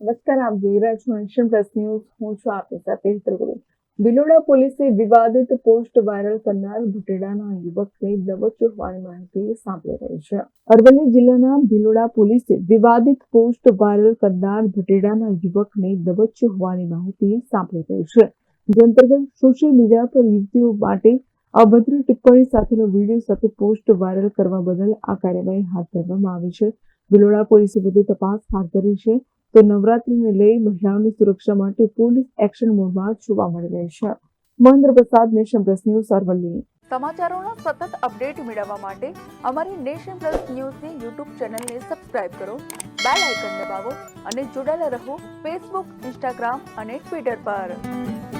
નમસ્કાર આપ જોઈ રહ્યા છો એશિયન પ્લસ ન્યૂઝ. હું છું આપની સાથે હેતર ગુરુ બિલોડા પોલીસે વિવાદિત પોસ્ટ વાયરલ કરનાર ભુટેડાના યુવકને દબોચ્યો હોવાની માહિતી સાંભળી રહી છે. અરવલ્લી જિલ્લાના ભિલોડા પોલીસે વિવાદિત પોસ્ટ વાયરલ કરનાર ભુટેડાના યુવકને દબોચ્યો હોવાની માહિતી સાંભળી રહી છે. જે અંતર્ગત સોશિયલ મીડિયા પર યુવતીઓ માટે અભદ્ર ટિપ્પણી સાથેનો વીડિયો સાથે પોસ્ટ વાયરલ કરવા બદલ આ કાર્યવાહી હાથ ધરવામાં આવી છે. બિલોડા પોલીસે વધુ તપાસ હાથ ધરી છે. તો નવરાત્રીને લઈ મહિલાઓની સુરક્ષા માટે પોલીસ એક્શન મોડમાં જોવા મળી રહી છે. મહેન્દ્ર પ્રસાદ, નેશન પ્લસ ન્યૂઝ, અરવલ્લી. સમાચારોના સતત અપડેટ મેળવવા માટે અમારી નેશન પ્લસ ન્યૂઝની યુટ્યુબ ચેનલને સબસ્ક્રાઇબ કરો, બેલ આઇકન દબાવો અને જોડાયેલા રહો ફેસબુક, ઇન્સ્ટાગ્રામ અને ટ્વિટર પર.